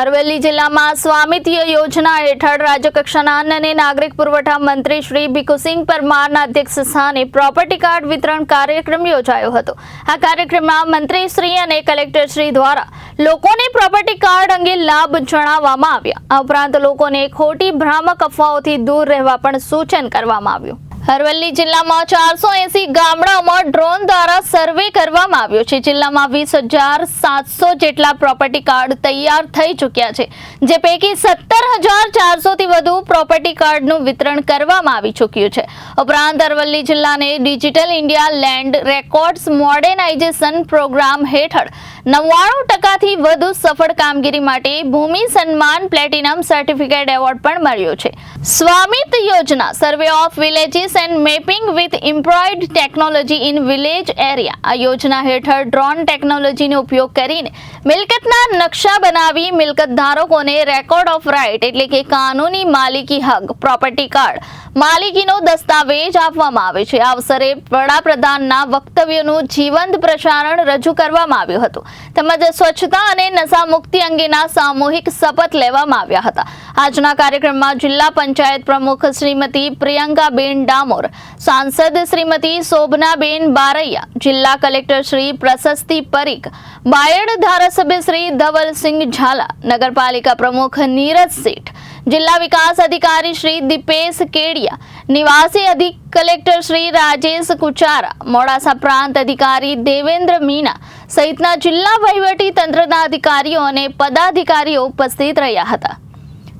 અરવલ્લી જિલ્લામાં સ્વામિત્ય યોજના હેઠળ રાજ્યકક્ષાના અન્ન અને નાગરિક પુરવઠા મંત્રી શ્રી ભીખુસિંહ પરમારના અધ્યક્ષ સ્થાને પ્રોપર્ટી કાર્ડ વિતરણ કાર્યક્રમ યોજાયો હતો. આ કાર્યક્રમમાં મંત્રી શ્રી અને કલેક્ટર શ્રી દ્વારા લોકોને પ્રોપર્ટી કાર્ડ અંગે લાભ જણાવવામાં આવ્યા. આ ઉપરાંત લોકોને ખોટી ભ્રામક અફવાઓથી દૂર રહેવા પણ સૂચન કરવામાં આવ્યું. અરવલ્લી જિલ્લામાં ચારસો એસી ગામડાઓમાં ડ્રોન દ્વારા સર્વે કરવામાં આવ્યો છે. જિલ્લામાં વીસ હજાર સાતસો જેટલા પ્રોપર્ટી કાર્ડ તૈયાર થઈ ચૂક્યા છે. જે પૈકી સત્તર હજાર ચારસોથી વધુ પ્રોપર્ટી કાર્ડનું વિતરણ કરવામાં આવી ચૂક્યું છે. ઉપરાંત અરવલ્લી જિલ્લાને digital India land records modernisation programme હેઠળ નવ્વાણું ટકાથી વધુ સફળ કામગીરી માટે ભૂમિ સન્માન પ્લેટિનમ સર્ટિફિકેટ એવોર્ડ પણ મળ્યો છે. સ્વામિત યોજના, survey of villages and mapping with improvised technology in village area આ યોજના હેઠળ ડ્રોન ટેકનોલોજીનો ઉપયોગ કરીને મિલકતના નકશા બનાવી મિલકત ધારકોને રેકોર્ડ ઓફ રાઇટ એટલે કે કાનૂની માલિકી હક પ્રોપર્ટી કાર્ડ માલિકીનો દસ્તાવેજ આપવામાં આવે છે. આ અવસરે વડાપ્રધાનના વક્તવ્યનું જીવંત પ્રસારણ રજૂ કરવામાં આવ્યું હતું. તેમજ સ્વચ્છતા અને નશા મુક્તિ અંગેના સામૂહિક શપથ લેવામાં આવ્યા હતા. આજના કાર્યક્રમમાં જિલ્લા પંચાયત પ્રમુખ શ્રીમતી પ્રિયંકાબેન ડામોર, સાંસદ શ્રીમતી શોભનાબેન બારૈયા, જિલ્લા કલેક્ટર શ્રી પ્રશસ્તિ પરીખ, બાયડ ધારાસભ્ય શ્રી ધવલસિંહ ઝાલા, નગરપાલિકા પ્રમુખ નીરજ શેઠ, જિલ્લા વિકાસ અધિકારી શ્રી દીપેશ કેડિયા, નિવાસી અધિક કલેક્ટર શ્રી રાજેશ કુચારા, મોડાસા પ્રાંત અધિકારી દેવેન્દ્ર મીના સહિતના જિલ્લા વહીવટી તંત્રના અધિકારીઓ અને પદાધિકારીઓ ઉપસ્થિત રહ્યા હતા.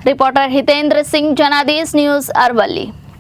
Reporter Hitendra Singh Janadesh news Aravalli